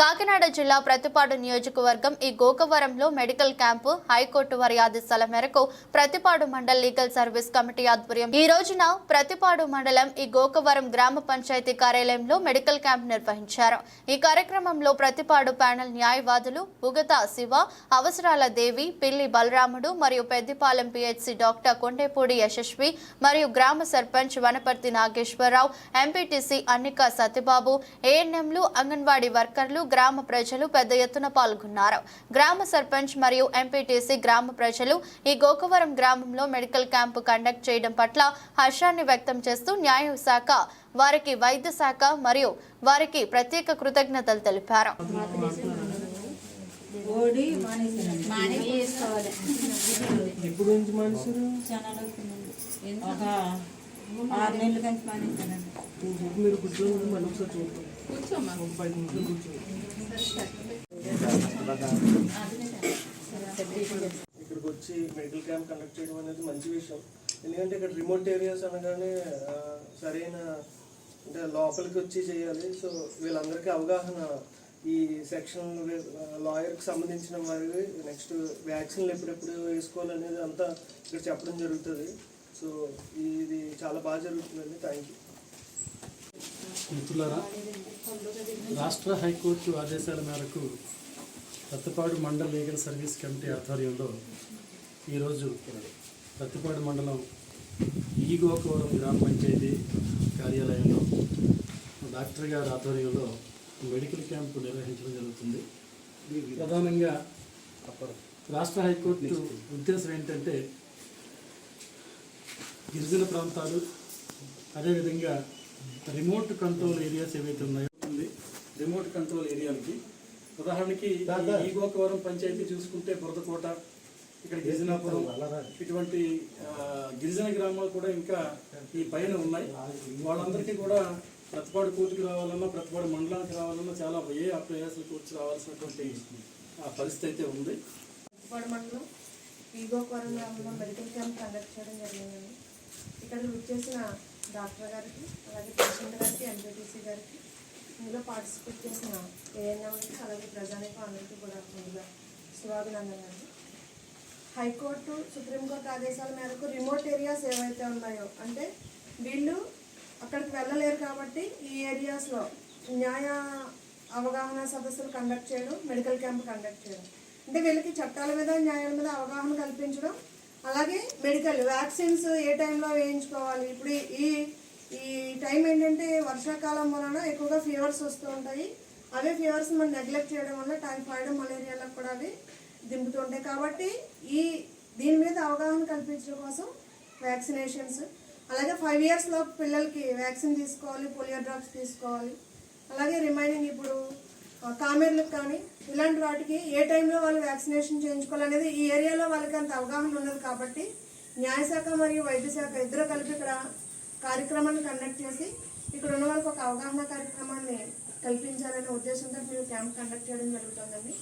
కాకినాడ జిల్లా ప్రతిపాడు నియోజకవర్గం ఈ గోకవరంలో మెడికల్ క్యాంపు హైకోర్టు వారి ఆదేశాల మేరకు Prathipadu mandal legal service committee ఆధ్వర్యం. ఈ రోజున ప్రతిపాడు మండలం ఈ గోకవరం గ్రామ పంచాయతీ కార్యాలయంలో మెడికల్ క్యాంప్ నిర్వహించారు. ఈ కార్యక్రమంలో ప్రతిపాడు ప్యానెల్ న్యాయవాదులు ఉగత శివ అవసరాల దేవి పిల్లి బలరాముడు మరియు పెద్దిపాలెం పిహెచ్సి డాక్టర్ కొండేపూడి యశస్వి మరియు గ్రామ సర్పంచ్ వనపర్తి నాగేశ్వరరావు ఎంపీటీసీ అన్నిక సత్యబాబు ఏఎన్ఎంలు అంగన్వాడీ వర్కర్లు గ్రామ ప్రజలు పెద్ద ఎత్తున పాల్గొన్నారు. గ్రామ సర్పంచ్ మరియు ఎంపీటీసీ గ్రామ ప్రజలు ఈ గోకవరం గ్రామంలో మెడికల్ క్యాంపు కండక్ట్ చేయడం పట్ల హర్షాన్ని వ్యక్తం చేస్తూ న్యాయ శాఖ వారికి వైద్య శాఖ మరియు వారికి ప్రత్యేక కృతజ్ఞతలు తెలిపారు. మీరు కూర్చొని కూర్చోండి ఇక్కడికి వచ్చి మెడికల్ క్యాంప్ కండక్ట్ చేయడం అనేది మంచి విషయం. ఎందుకంటే ఇక్కడ రిమోట్ ఏరియాస్ అనగానే సరైన అంటే లోపలికి వచ్చి చేయాలి. సో వీళ్ళందరికీ అవగాహన ఈ సెక్షన్ లాయర్కి సంబంధించిన వారి నెక్స్ట్ వ్యాక్సిన్లు ఎప్పుడెప్పుడు వేసుకోవాలనేది అంతా ఇక్కడ చెప్పడం జరుగుతుంది. సో ఇది చాలా బాగా జరుగుతుందండి. థ్యాంక్ యూ మిత్రులారా రాష్ట్ర హైకోర్టు ఆదేశాల మేరకు ప్రతిపాడు మండల లీగల్ సర్వీస్ కమిటీ ఆధ్వర్యంలో ఈరోజు ప్రతిపాడు మండలం ఈగోకవరం గ్రామ పంచాయతీ కార్యాలయంలో డాక్టర్ గారి ఆధ్వర్యంలో మెడికల్ క్యాంపు నిర్వహించడం జరుగుతుంది. ప్రధానంగా రాష్ట్ర హైకోర్టు ఉద్దేశం ఏంటంటే గిరిజన ప్రాంతాలు అదేవిధంగా రిమోట్ కంట్రోల్ ఏరియాస్ ఏవైతే ఉన్నాయో ఉంది. రిమోట్ కంట్రోల్ ఏరియాలకి. ఉదాహరణకి ఈ గోకవరం పంచాయతీ చూసుకుంటే బురదకోట ఇక్కడ గిరిజనాపురం ఇటువంటి గిరిజన గ్రామాలు కూడా ఇంకా ఈ పైన ఉన్నాయి. వాళ్ళందరికీ కూడా ప్రతిపాడు కోర్టుకి రావాలన్నా ప్రతిపాడు మండలానికి రావాలన్నా చాలా ఏ ప్రయాసాలకు వచ్చి రావాల్సినటువంటి ఆ, పరిస్థితి అయితే ఉంది. మండలం ఈగోపురం గ్రామంలో మెడికల్ క్యాంప్ కండక్ట్ చేయడం జరిగిందండి. ఇక్కడ వచ్చేసిన డాక్టర్ గారికి అలాగే పేషెంట్ గారికి ఎంపీటీసీ గారికి ఇందులో పార్టిసిపేట్ చేసిన ఏఎన్ఎంకి అలాగే ప్రజానికి అందరికీ కూడా ముందుగా శుభాభినందనలు హైకోర్టు సుప్రీంకోర్టు ఆదేశాల మేరకు రిమోట్ ఏరియాస్ ఏవైతే ఉన్నాయో అంటే వీళ్ళు అక్కడికి వెళ్ళలేరు కాబట్టి ఈ ఏరియాస్లో న్యాయ అవగాహన సదస్సులు కండక్ట్ చేయడం మెడికల్ క్యాంప్ కండక్ట్ చేయడం. అంటే వీళ్ళకి చట్టాల మీద న్యాయాల మీద అవగాహన కల్పించడం అలాగే మెడికల్ వ్యాక్సిన్స్ ఏ టైంలో వేయించుకోవాలి? ఇప్పుడు ఈ ఈ టైం ఏంటంటే వర్షాకాలం వలన ఎక్కువగా ఫీవర్స్ వస్తూ ఉంటాయి. అవే ఫీవర్స్ మనం నెగ్లెక్ట్ చేయడం వల్ల టైఫాయిడ్ మలేరియాలకు కూడా అవి దింపుతుంటాయి. కాబట్టి ఈ దీని మీద అవగాహన కల్పించడం కోసం వ్యాక్సినేషన్స్ అలాగే ఫైవ్ ఇయర్స్లో పిల్లలకి వ్యాక్సిన్ తీసుకోవాలి పోలియో డ్రాప్స్ తీసుకోవాలి. అలాగే రిమైనింగ్ ఇప్పుడు కామెర్లకు కానీ ఇలాంటి వాటికి ఏ టైంలో వాళ్ళు వ్యాక్సినేషన్ చేయించుకోవాలనేది ఈ ఏరియాలో వాళ్ళకి అంత అవగాహన ఉండదు కాబట్టి న్యాయశాఖ మరియు వైద్య శాఖ ఇద్దరు కలిపి ఇక్కడ కార్యక్రమాన్ని కండక్ట్ చేసి ఇక్కడ ఉన్న వాళ్ళకి ఒక అవగాహన కార్యక్రమాన్ని కల్పించాలనే ఉద్దేశంతో మీరు క్యాంప్ కండక్ట్ చేయడం జరుగుతుందండి.